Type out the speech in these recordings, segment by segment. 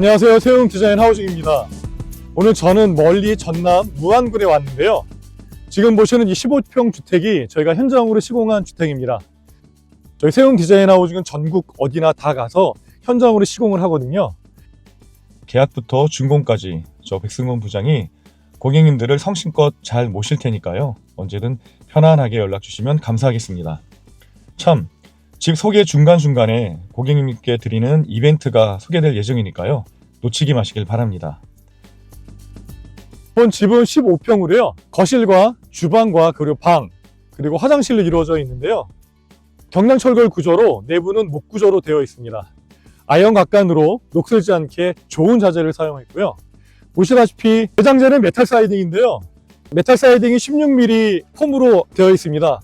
안녕하세요. 세웅 디자인 하우징입니다. 오늘 저는 멀리 전남 무안군에 왔는데요. 지금 보시는 이 15평 주택이 저희가 현장으로 시공한 주택입니다. 저희 세웅 디자인 하우징은 전국 어디나 다 가서 현장으로 시공을 하거든요. 계약부터 준공까지 저 백승원 부장이 고객님들을 성심껏 잘 모실 테니까요. 언제든 편안하게 연락 주시면 감사하겠습니다. 참, 집 소개 중간중간에 고객님께 드리는 이벤트가 소개될 예정이니까요. 놓치기 마시길 바랍니다. 본 집은 15평으로요. 거실과 주방과 그리고 방, 그리고 화장실로 이루어져 있는데요. 경량철골 구조로 내부는 목 구조로 되어 있습니다. 아연 각간으로 녹슬지 않게 좋은 자재를 사용했고요. 보시다시피 내장재는 메탈 사이딩인데요. 메탈 사이딩이 16mm 폼으로 되어 있습니다.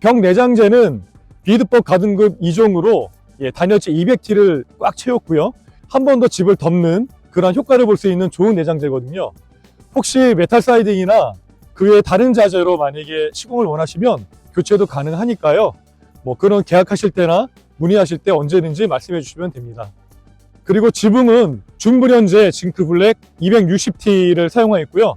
벽 내장재는 비드법 가등급 2종으로 예, 단열재 200T를 꽉 채웠고요. 한 번 더 집을 덮는 그런 효과를 볼 수 있는 좋은 내장재거든요. 혹시 메탈 사이딩이나 그 외 다른 자재로 만약에 시공을 원하시면 교체도 가능하니까요. 뭐 그런 계약하실 때나 문의하실 때 언제든지 말씀해 주시면 됩니다. 그리고 지붕은 중불연재 징크 블랙 260T를 사용하였고요.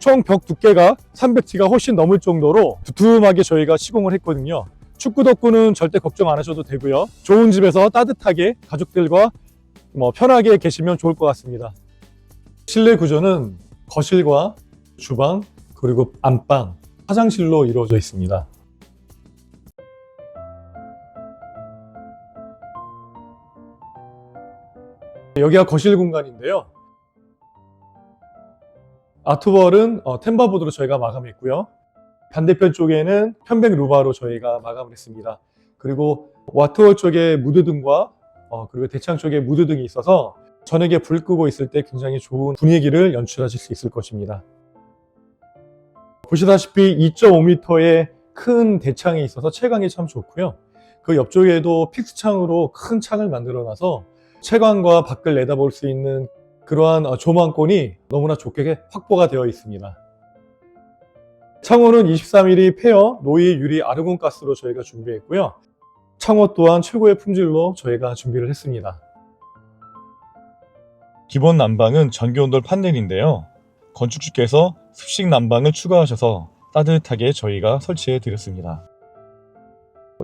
총 벽 두께가 300T가 훨씬 넘을 정도로 두툼하게 저희가 시공을 했거든요. 축구 덕구는 절대 걱정 안 하셔도 되고요. 좋은 집에서 따뜻하게 가족들과 뭐 편하게 계시면 좋을 것 같습니다. 실내 구조는 거실과 주방 그리고 안방, 화장실로 이루어져 있습니다. 여기가 거실 공간인데요. 아트월은 어, 템바보드로 저희가 마감했고요. 반대편 쪽에는 편백 루바로 저희가 마감을 했습니다. 그리고 와트월 쪽에 무드등과 어, 그리고 대창 쪽에 무드등이 있어서 저녁에 불 끄고 있을 때 굉장히 좋은 분위기를 연출하실 수 있을 것입니다. 보시다시피 2.5m의 큰 대창이 있어서 채광이 참 좋고요. 그 옆쪽에도 픽스창으로 큰 창을 만들어 놔서 채광과 밖을 내다볼 수 있는 그러한 어, 조망권이 너무나 좋게 확보가 되어 있습니다. 창호는 23mm 페어 노이 유리 아르곤 가스로 저희가 준비했고요. 창호 또한 최고의 품질로 저희가 준비를 했습니다. 기본 난방은 전기온돌 판넬인데요. 건축주께서 습식 난방을 추가하셔서 따뜻하게 저희가 설치해 드렸습니다.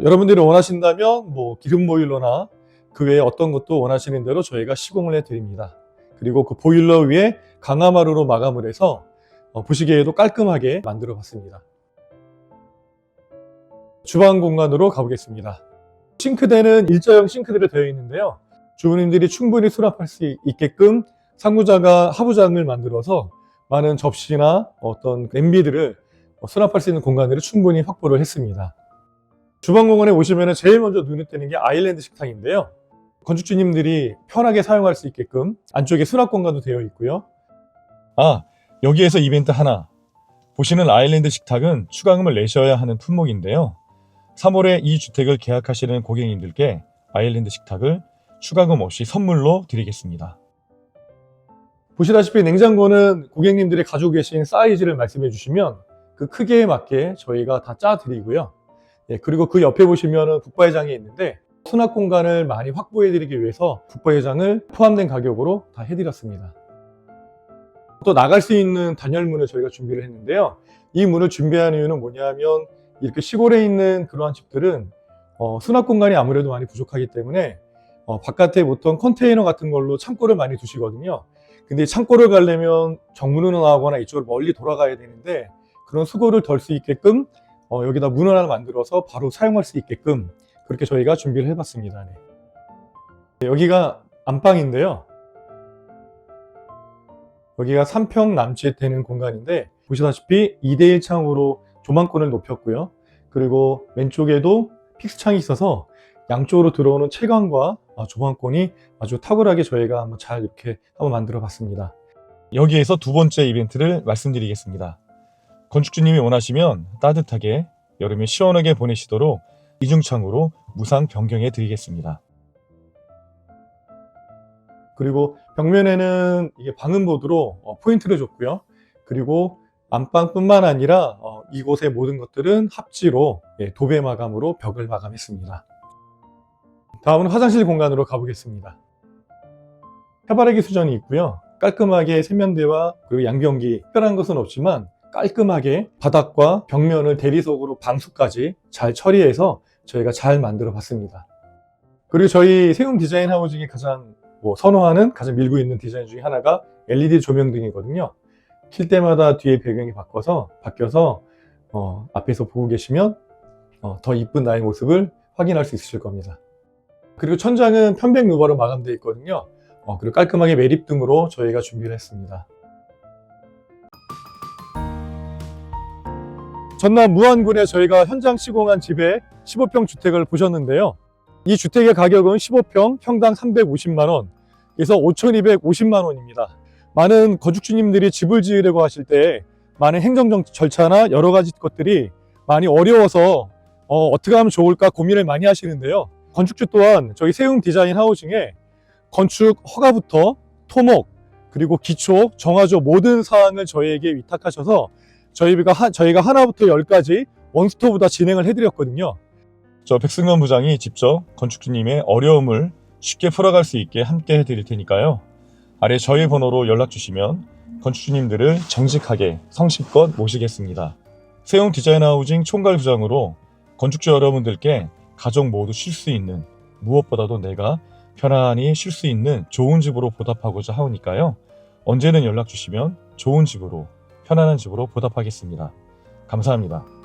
여러분들이 원하신다면 뭐 기름 보일러나 그 외에 어떤 것도 원하시는 대로 저희가 시공을 해 드립니다. 그리고 그 보일러 위에 강화마루로 마감을 해서 어, 보시기에도 깔끔하게 만들어 봤습니다. 주방 공간으로 가보겠습니다. 싱크대는 일자형 싱크대로 되어 있는데요. 주부님들이 충분히 수납할 수 있게끔 상부자가 하부장을 만들어서 많은 접시나 어떤 냄비들을 수납할 수 있는 공간들을 충분히 확보를 했습니다. 주방 공간에 오시면 제일 먼저 눈에 띄는 게 아일랜드 식탁인데요. 건축주님들이 편하게 사용할 수 있게끔 안쪽에 수납 공간도 되어 있고요. 아, 여기에서 이벤트 하나. 보시는 아일랜드 식탁은 추가금을 내셔야 하는 품목인데요. 3월에 이 주택을 계약하시는 고객님들께 아일랜드 식탁을 추가금 없이 선물로 드리겠습니다. 보시다시피 냉장고는 고객님들이 가지고 계신 사이즈를 말씀해 주시면 그 크기에 맞게 저희가 다 짜 드리고요. 예, 그리고 그 옆에 보시면은 북바회장이 있는데 수납 공간을 많이 확보해 드리기 위해서 북바회장을 포함된 가격으로 다 해드렸습니다. 또 나갈 수 있는 단열문을 저희가 준비를 했는데요. 이 문을 준비한 이유는 뭐냐면 이렇게 시골에 있는 그러한 집들은 어, 수납 공간이 아무래도 많이 부족하기 때문에 어, 바깥에 보통 컨테이너 같은 걸로 창고를 많이 두시거든요. 근데 창고를 가려면 정문으로 나오거나 이쪽을 멀리 돌아가야 되는데 그런 수고를 덜 수 있게끔 어, 여기다 문을 하나 만들어서 바로 사용할 수 있게끔 그렇게 저희가 준비를 해봤습니다. 네. 여기가 안방인데요. 여기가 3평 남짓 되는 공간인데 보시다시피 2대1 창으로 조망권을 높였고요. 그리고 왼쪽에도 픽스창이 있어서 양쪽으로 들어오는 채광과 아, 조망권이 아주 탁월하게 저희가 한번 잘 이렇게 한번 만들어 봤습니다. 여기에서 두 번째 이벤트를 말씀드리겠습니다. 건축주님이 원하시면 따뜻하게 여름에 시원하게 보내시도록 이중창으로 무상 변경해 드리겠습니다. 그리고 벽면에는 이게 방음보드로 어, 포인트를 줬고요. 그리고 안방뿐만 아니라 어, 이곳의 모든 것들은 합지로 예, 도배 마감으로 벽을 마감했습니다. 다음은 화장실 공간으로 가보겠습니다. 해바라기 수전이 있고요. 깔끔하게 세면대와 그리고 양변기 특별한 것은 없지만 깔끔하게 바닥과 벽면을 대리석으로 방수까지 잘 처리해서 저희가 잘 만들어 봤습니다. 그리고 저희 세움 디자인 하우징이 가장 뭐 선호하는 가장 밀고 있는 디자인 중에 하나가 LED 조명등이거든요. 킬 때마다 뒤에 배경이 바꿔서 바뀌어서 어, 앞에서 보고 계시면 어, 더 이쁜 나의 모습을 확인할 수 있으실 겁니다. 그리고 천장은 편백 루버로 마감되어 있거든요. 어, 그리고 깔끔하게 매립 등으로 저희가 준비를 했습니다. 전남 무안군에 저희가 현장 시공한 집의 15평 주택을 보셨는데요. 이 주택의 가격은 15평 평당 350만 원, 그래서 5,250만 원입니다. 많은 건축주님들이 집을 지으려고 하실 때 많은 행정 절차나 여러 가지 것들이 많이 어려워서 어, 떻게 하면 좋을까 고민을 많이 하시는데요. 건축주 또한 저희 세움 디자인 하우징에 건축 허가부터 토목 그리고 기초, 정화조 모든 사항을 저희에게 위탁하셔서 저희가 하, 저희가 하나부터 열까지 원스톱 다 진행을 해드렸거든요. 저 백승원 부장이 직접 건축주님의 어려움을 쉽게 풀어갈 수 있게 함께 해드릴 테니까요. 아래 저희 번호로 연락 주시면 건축주님들을 정직하게 성심껏 모시겠습니다. 세움 디자인 하우징 총괄 부장으로 건축주 여러분들께 가족 모두 쉴 수 있는 무엇보다도 내가 편안히 쉴 수 있는 좋은 집으로 보답하고자 하오니까요. 언제든 연락 주시면 좋은 집으로 편안한 집으로 보답하겠습니다. 감사합니다.